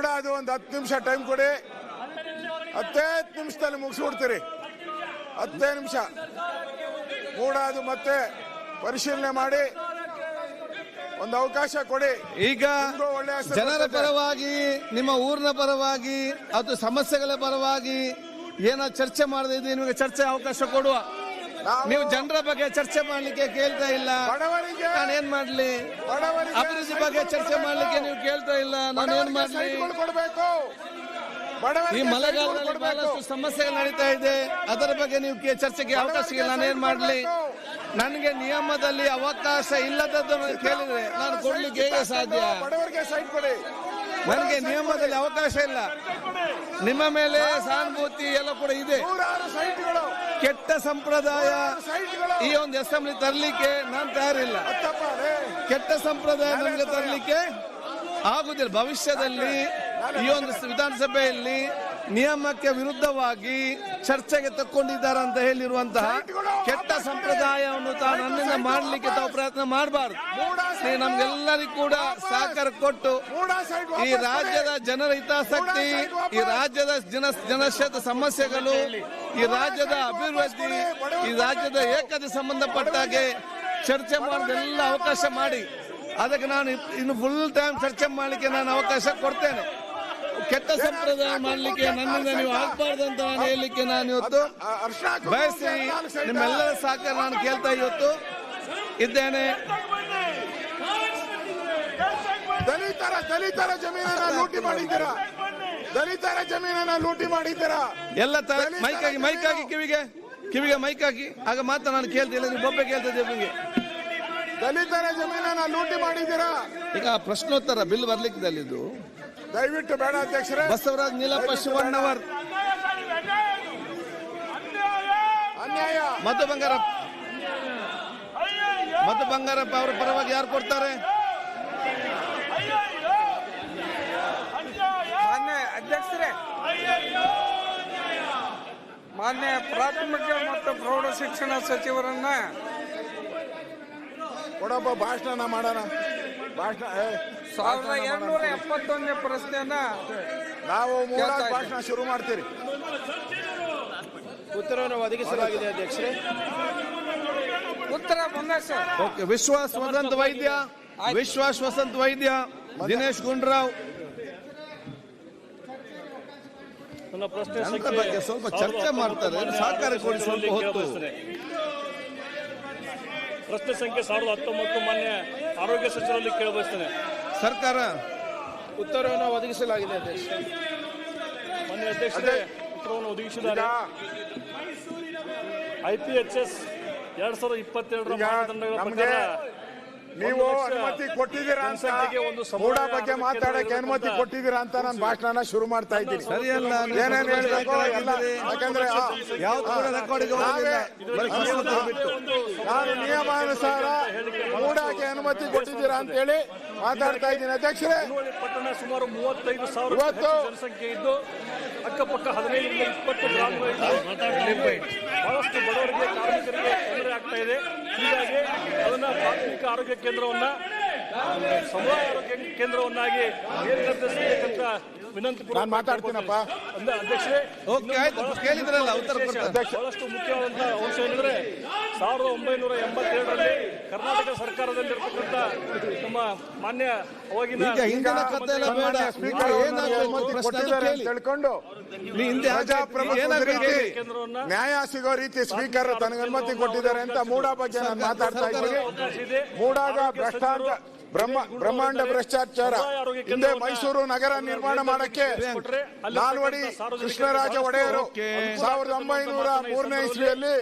ಮೂಡ ಅದು ಒಂದು ಹತ್ತು ನಿಮಿಷ ಟೈಮ್ ಕೊಡಿ. ಹತ್ತೇ ಹತ್ತು ನಿಮಿಷದಲ್ಲಿ ಮುಗಿಸ್ಬಿಡ್ತೀರಿ. ಹತ್ತೇ ನಿಮಿಷ. ಕೂಡ ಅದು ಮತ್ತೆ ಪರಿಶೀಲನೆ ಮಾಡಿ. ಒಂದು ಅವಕಾಶ ಕೊಡಿ. ಈಗ ಜನರ ಪರವಾಗಿ ನಿಮ್ಮ ಊರಿನ ಪರವಾಗಿ ಅದು ಸಮಸ್ಯೆಗಳ ಪರವಾಗಿ ಏನೋ ಚರ್ಚೆ ಮಾಡದೇ ನಿಮಗೆ ಚರ್ಚೆ ಅವಕಾಶ ಕೊಡುವ. ನಾವು ಜನರ ಬಗ್ಗೆ ಚರ್ಚೆ ಮಾಡ್ಲಿಕ್ಕೆ ಕೇಳ್ತಾ ಇಲ್ಲ. ಬಡವರಿಗೆ ನಾನು ಏನ್ ಮಾಡ್ಲಿ? ಅಭಿವೃದ್ಧಿ ಬಗ್ಗೆ ಚರ್ಚೆ ಮಾಡ್ಲಿಕ್ಕೆ ನೀವು ಕೇಳ್ತಾ ಇಲ್ಲ ನಾನು ಏನ್ ಬಡವರಿಗೆ ಮಾಡ್ಲಿ? ಈ ಮಳೆಗಾಲದಲ್ಲಿ ಬಹಳಷ್ಟು ಸಮಸ್ಯೆಗಳು ನಡೀತಾ ಇದೆ. ಅದರ ಬಗ್ಗೆ ನೀವು ಕೇ- ಚರ್ಚೆಗೆ ಅವಕಾಶ ಇಲ್ಲ ನಾನು ಏನ್ ಮಾಡ್ಲಿ? ನನಗೆ ನಿಯಮದಲ್ಲಿ ಅವಕಾಶ ಇಲ್ಲದದ್ದನ್ನು ಕೇಳಿದ್ರೆ ನಾನು ಕೊಡ್ಲಿಕ್ಕೆ ಹೇಗೆ ಸಾಧ್ಯ? ನನಗೆ ನಿಯಮದಲ್ಲಿ ಅವಕಾಶ ಇಲ್ಲ. ನಿಮ್ಮ ಮೇಲೆ ಸಹಾನುಭೂತಿ ಎಲ್ಲ ಕೂಡ ಇದೆ. ಕೆಟ್ಟ ಸಂಪ್ರದಾಯ ಈ ಒಂದು ಅಸೆಂಬ್ಲಿ ತರಲಿಕ್ಕೆ ನಾನು ತಯಾರಿಲ್ಲ. ಕೆಟ್ಟ ಸಂಪ್ರದಾಯ ನಮಗೆ ತರಲಿಕ್ಕೆ ಆಗುದಿಲ್ಲ. ಭವಿಷ್ಯದಲ್ಲಿ ಈ ಒಂದು ವಿಧಾನಸಭೆಯಲ್ಲಿ ನಿಯಮಕ್ಕೆ ವಿರುದ್ಧವಾಗಿ ಚರ್ಚೆಗೆ ತಕ್ಕೊಂಡಿದ್ದಾರೆ ಅಂತ ಹೇಳಿರುವಂತಹ ಕೆಟ್ಟ ಸಂಪ್ರದಾಯವನ್ನು ತಾನು ನನ್ನಿಂದ ಮಾಡಲಿಕ್ಕೆ ತಾವು ಪ್ರಯತ್ನ ಮಾಡಬಾರ್ದು. ನಮ್ಗೆಲ್ಲರಿಗೂ ಕೂಡ ಸಹಕಾರ ಕೊಟ್ಟು ಈ ರಾಜ್ಯದ ಜನರ ಹಿತಾಸಕ್ತಿ ಈ ರಾಜ್ಯದ ಜನ ಜನಶೇತ ಸಮಸ್ಯೆಗಳು ಈ ರಾಜ್ಯದ ಅಭಿವೃದ್ಧಿ ಈ ರಾಜ್ಯದ ಏಕತೆ ಸಂಬಂಧಪಟ್ಟ ಹಾಗೆ ಚರ್ಚೆ ಮಾಡೋದೆಲ್ಲ ಅವಕಾಶ ಮಾಡಿ. ಅದಕ್ಕೆ ನಾನು ಇನ್ನು ಫುಲ್ ಟೈಮ್ ಚರ್ಚೆ ಮಾಡಲಿಕ್ಕೆ ನಾನು ಅವಕಾಶ ಕೊಡ್ತೇನೆ. ಕೆಟ್ಟ ಸಂಪ್ರದಾಯ ಮಾಡಲಿಕ್ಕೆ ನನ್ನಿಂದ ನೀವು ಆಗ್ಬಾರ್ದು ಅಂತ ನಾನು ಹೇಳಲಿಕ್ಕೆ ನಾನು ಇವತ್ತು ಬಯಸ್ತೀನಿ ಬಯಸಿ ನಿಮ್ಮೆಲ್ಲರ ಸಹಕಾರ ನಾನು ಕೇಳ್ತಾ ಇವತ್ತು. ಇದ್ದೇನೆ. ದಲಿತರ ದಲಿತರ ಜಮೀನನ್ನ ಲೂಟಿ ಮಾಡಿದ್ದೀರಾ? ದಲಿತರ ಜಮೀನನ್ನ ಲೂಟಿ ಮಾಡಿದ್ದೀರಾ? ಎಲ್ಲ ತರ ಮೈಕಾಗಿ ಮೈಕಾಗಿ ಕಿವಿಗೆ ಕಿವಿಗೆ ಮೈಕ್ ಹಾಕಿ ಆಗ ಮಾತ್ರ ನಾನು ಕೇಳ್ತಿಲ್ಲ ನೀವು ಬೊಬ್ಬೆ ಕೇಳ್ತಿದ್ದೆ ನಿಮಗೆ. ದಲಿತರ ಜಮೀನನ್ನ ಲೂಟಿ ಮಾಡಿದ್ದೀರಾ? ಈಗ ಪ್ರಶ್ನೋತ್ತರ ಬಿಲ್ ಬರ್ಲಿಕ್ಕೆ ಇದು ದಯವಿಟ್ಟು ಬೇಡ ಅಧ್ಯಕ್ಷರೇ. ಬಸವರಾಜ್ ನೀಲಪ್ಪ ಶಿವಣ್ಣವರ್. ಅನ್ಯಾಯ. ಮಧು ಬಂಗಾರಪ್ಪ ಮಧು ಬಂಗಾರಪ್ಪ ಅವರ ಪರವಾಗಿ ಯಾರು ಕೊಡ್ತಾರೆ? ಮಾನ್ಯ ಅಧ್ಯಕ್ಷರೇ. ಮಾನ್ಯ ಪ್ರಾಥಮಿಕ ಮತ್ತು ಪ್ರೌಢ ಶಿಕ್ಷಣ ಸಚಿವರನ್ನ ಕೊಡಪ್ಪ ಭಾಷಣ ಮಾಡೋಣ. ಭಾಷಣ ಸಾವಿರದ ಎರಡ್ನೂರ ಎಪ್ಪತ್ತೊಂದನೇ ಪ್ರಶ್ನೆಯನ್ನ ನಾವು ಭಾಷಣ ಶುರು ಮಾಡ್ತೀರಿ. ಉತ್ತರವನ್ನು ಒದಗಿಸಲಾಗಿದೆ ಅಧ್ಯಕ್ಷರೇ. ಉತ್ತರ ಬಂದ ಸರ್. ಓಕೆ ವಿಶ್ವಾಸ್ ವಸಂತ್ ವೈದ್ಯ ವಿಶ್ವಾಸ್ ವಸಂತ್ ವೈದ್ಯ ದಿನೇಶ್ ಗುಂಡ್ರಾವ್. ನನ್ನ ಪ್ರಶ್ನೆ ಬಗ್ಗೆ? ಸ್ವಲ್ಪ ಚರ್ಚೆ ಮಾಡ್ತಾರೆ ಸಹಕಾರ ಕೊಡಿ ಸ್ವಲ್ಪ ಹೊತ್ತು. ಪ್ರಶ್ನೆ ಸಂಖ್ಯೆ ಸಾವಿರದ ಹತ್ತೊಂಬತ್ತು ಮಾನ್ಯ ಆರೋಗ್ಯ ಸಚಿವರಲ್ಲಿ ಕೇಳಬಯಸ್ತೇನೆ ಸರ್ಕಾರ ಉತ್ತರವನ್ನು ಒದಗಿಸಲಾಗಿದೆ ಅಧ್ಯಕ್ಷ. ಮಾನ್ಯ ಅಧ್ಯಕ್ಷರೇ ಉತ್ತರವನ್ನು ಒದಗಿಸಿದ್ದಾರೆ. ಐ ಪಿ ಎಚ್ ಎಸ್ ಎರಡ್ ಸಾವಿರದ ಇಪ್ಪತ್ತೆರಡರ ಮಾನದಂಡಗಳ ಪ್ರಕಾರ ನೀವು ಅನುಮತಿ ಕೊಟ್ಟಿದ್ದೀರಾ ಅಂತ ಒಂದು ಬಗ್ಗೆ ಮಾತಾಡಕ್ಕೆ ಅನುಮತಿ ಕೊಟ್ಟಿದ್ದೀರಾ ಅಂತ ನಾನು ಭಾಷಣ ಶುರು ಮಾಡ್ತಾ ಇದ್ದೀನಿ. ಸರಿಯಲ್ಲ ನೀವು ಹೇಳಬೇಕು ಎಲ್ಲ ಯಾಕಂದ್ರೆ ಯಾವ ಬಿಟ್ಟು ನಾನು ನಿಯಮಾನುಸಾರ ಅನುಮತಿ ಕೊಟ್ಟಿದ್ದೀರಾ ಅಂತ ಹೇಳಿ ಮಾತಾಡ್ತಾ ಇದ್ದೀನಿ. ಅಧ್ಯಕ್ಷರೇ ಪಟ್ಟಣ ಸುಮಾರು ಮೂವತ್ತೈದು ಸಾವಿರ ಜನಸಂಖ್ಯೆ ಇದ್ದು ಅಕ್ಕಪಕ್ಕ ಹದಿನೈದರಿಂದ ಇಪ್ಪತ್ತು ಬಹಳಷ್ಟು ಬಡವರಿಗೆ ಕಾರ್ಮಿಕರಿಗೆ ತೊಂದರೆ ಆಗ್ತಾ ಇದೆ. ಹೀಗಾಗಿ ಅದನ್ನ ಪ್ರಾಥಮಿಕ ಆರೋಗ್ಯ ಕೇಂದ್ರವನ್ನ ಸಮುದಾಯ ಆರೋಗ್ಯ ಕೇಂದ್ರವನ್ನಾಗಿ ಮೇಲ್ದರ್ಜೆಸಬೇಕಂತ ವಿನಂತಿ ನಾನ್ ಮಾತಾಡ್ತೀನಪ್ಪ. ಅಧ್ಯಕ್ಷರೇ ಬಹಳಷ್ಟು ಮುಖ್ಯವಾದಂತಹ ಅಂಶ ಏನಂದ್ರೆ ಸಾವಿರದ ಒಂಬೈನೂರ ಎಂಬತ್ತೇಳರಲ್ಲಿ ಕರ್ನಾಟಕ ಸರ್ಕಾರದಲ್ಲಿರ್ತಕ್ಕಂಥ ನಮ್ಮ ಮಾನ್ಯ ಅವಾಗಿನ ತಿಳ್ಕೊಂಡು ನ್ಯಾಯ ಸಿಗೋ ರೀತಿ ಸ್ಪೀಕರ್ ತನಗೆ ಅನುಮತಿ ಕೊಟ್ಟಿದ್ದಾರೆ ಅಂತ ಮೂಡ ಬಗ್ಗೆ ನಾನು ಮಾತಾಡ್ತಾ ಇದ್ದೀನಿ. ಮೂಡಾಗ ಭ್ರಷ್ಟಾಚಾರ ಬ್ರಹ್ಮ ಬ್ರಹ್ಮಾಂಡ ಭ್ರಷ್ಟಾಚಾರ ಹಿಂದೆ ಮೈಸೂರು ನಗರ ನಿರ್ಮಾಣ ಮಾಡಕ್ಕೆ ನಾಲ್ವಡಿ ಕೃಷ್ಣರಾಜ ಒಡೆಯರು. ಸಾವಿರದ ಒಂಬೈನೂರ ಮೂರನೇ ಇಸ್ವಿಯಲ್ಲಿ